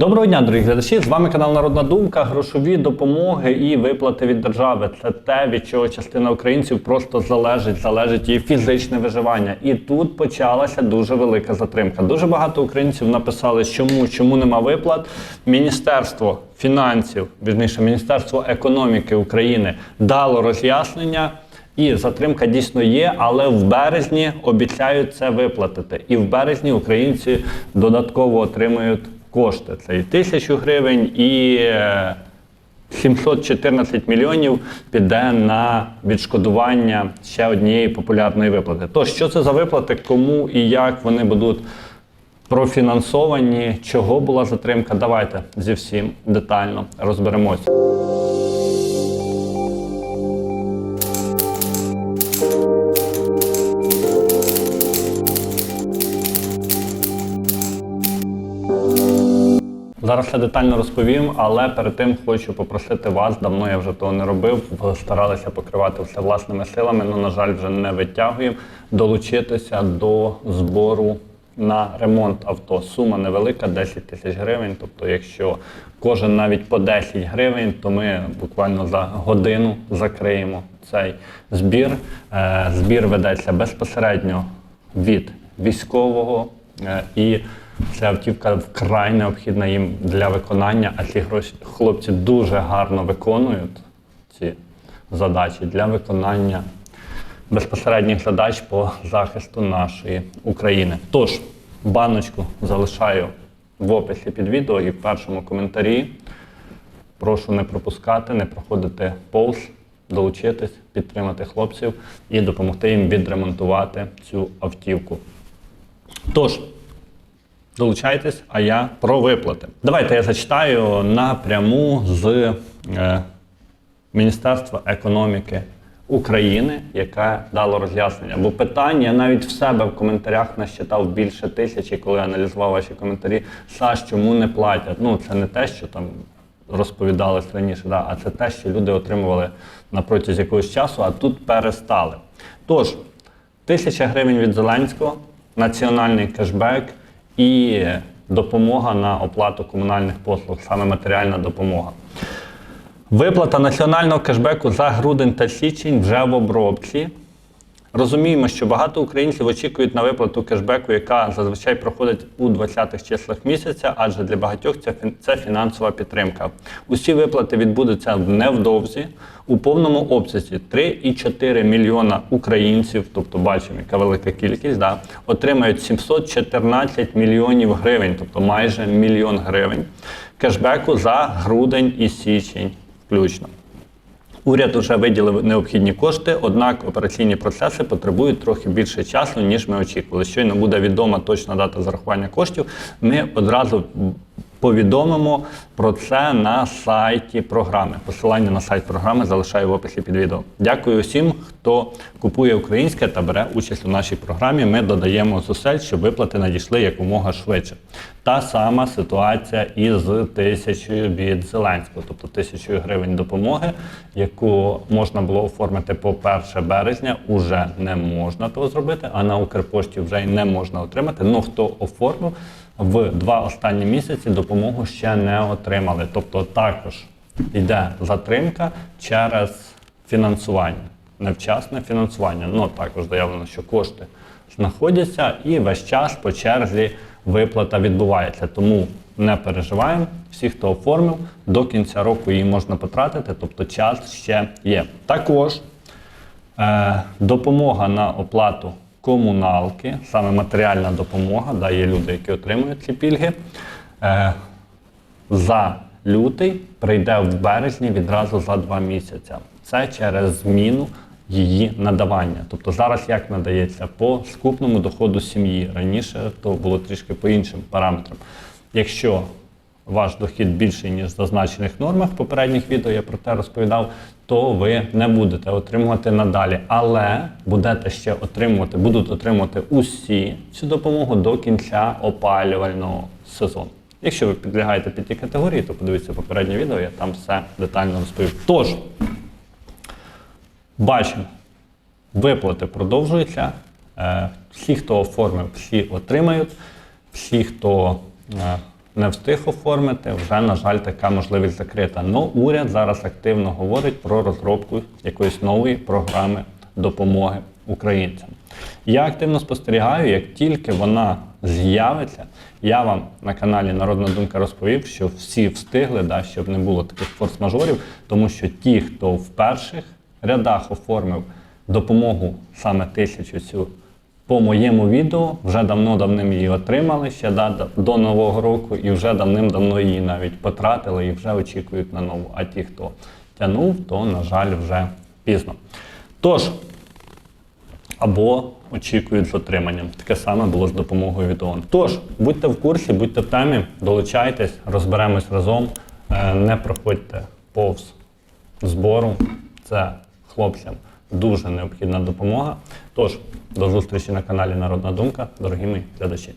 Доброго дня, дорогі глядачі! З вами канал Народна Думка. Грошові допомоги і виплати від держави. Це те, від чого частина українців просто залежить, залежить її фізичне виживання. І тут почалася дуже велика затримка. Дуже багато українців написали, чому, чому нема виплат. Міністерство фінансів, вірніше, Міністерство економіки України дало роз'яснення. І затримка дійсно є, але в березні обіцяють це виплатити. І в березні українці додатково отримають кошти. Це і тисячу гривень, і е, 714 мільйонів піде на відшкодування ще однієї популярної виплати. То що це за виплати, кому і як вони будуть профінансовані, чого була затримка? Давайте зі всім детально розберемося. Зараз я детально розповім, але перед тим хочу попросити вас, давно я вже того не робив, старалися покривати все власними силами, але, на жаль, вже не витягуємо, долучитися до збору на ремонт авто. Сума невелика, 10 тисяч гривень. Тобто, якщо кожен навіть по 10 гривень, то ми буквально за годину закриємо цей збір. Е, Збір ведеться безпосередньо від військового е, і ця автівка вкрай необхідна їм для виконання, а ці гроші хлопці дуже гарно виконують ці задачі для виконання безпосередніх задач по захисту нашої України. Тож, баночку залишаю в описі під відео і в першому коментарі. Прошу не пропускати, не проходити повз, долучитись, підтримати хлопців і допомогти їм відремонтувати цю автівку. Тож, долучайтесь, а я про виплати. Давайте я зачитаю напряму з е, Міністерства економіки України, яке дало роз'яснення. Бо питання я навіть в себе в коментарях насчитав більше тисячі, коли аналізував ваші коментарі. Саш, чому не платять? Ну, це не те, що там розповідалось раніше, да, а це те, що люди отримували на протязі якогось часу, а тут перестали. Тож, тисяча гривень від Зеленського, національний кешбек і допомога на оплату комунальних послуг, саме матеріальна допомога. Виплата національного кешбеку за грудень та січень вже в обробці. Розуміємо, що багато українців очікують на виплату кешбеку, яка зазвичай проходить у 20-х числах місяця, адже для багатьох це, це фінансова підтримка. Усі виплати відбудуться невдовзі у повному обсязі 3,4 мільйона українців, тобто бачимо, яка велика кількість, да, отримають 714 мільйонів гривень, тобто майже мільйон гривень кешбеку за грудень і січень включно. Уряд вже виділив необхідні кошти, однак операційні процеси потребують трохи більше часу, ніж ми очікували. Щойно буде відома точна дата зарахування коштів. Ми одразу повідомимо про це на сайті програми. Посилання на сайт програми залишаю в описі під відео. Дякую всім, хто купує українське та бере участь у нашій програмі. Ми додаємо зусиль, щоб виплати надійшли якомога швидше. Та сама ситуація із тисячою від Зеленського, тобто тисячою гривень допомоги, яку можна було оформити по 1 березня. Уже не можна того зробити, а на Укрпошті вже й не можна отримати. Ну хто оформив в два останні місяці допомогу ще не отримали. Тобто також йде затримка через фінансування, невчасне фінансування. Ну також заявлено, що кошти знаходяться і весь час по черзі виплата відбувається. Тому не переживаємо. Всі, хто оформив, до кінця року її можна потратити, тобто час ще є. Також Е, допомога на оплату комуналки, саме матеріальна допомога, да, є люди, які отримують ці пільги. Е, за лютий прийде в березні відразу за два місяці. Це через зміну її надавання. Тобто зараз як надається по скупному доходу сім'ї. Раніше то було трішки по іншим параметрам. Якщо ваш дохід більший, ніж зазначених нормах в попередніх відео, я про те розповідав, то ви не будете отримувати надалі. Але будете ще отримувати, будуть отримувати усі цю допомогу до кінця опалювального сезону. Якщо ви підлягаєте під ті категорії, то подивіться попереднє відео, я там все детально розповів. Тож, бачимо, виплати продовжуються. Е, Всі, хто оформив, всі отримають. Всі, хто е, не встиг оформити, вже, на жаль, така можливість закрита. Но уряд зараз активно говорить про розробку якоїсь нової програми допомоги українцям. Я активно спостерігаю, як тільки вона з'явиться, я вам на каналі Народна Думка розповів, що всі встигли, да, щоб не було таких форс-мажорів, тому що ті, хто в перших рядах оформив допомогу саме тисячу цю по моєму відео, вже давно-давним її отримали ще до- Нового року, і вже давним-давно її навіть потратили і вже очікують на нову. А ті, хто тягнув, то, на жаль, вже пізно. Тож, або очікують з отриманням. Таке саме було з допомогою від ООН. Тож, будьте в курсі, будьте в темі, долучайтесь, розберемось разом. Е, Не проходьте повз збору. Це хлопцям дуже необхідна допомога. Тож, до зустрічі на каналі Народна Думка, дорогі мої глядачі.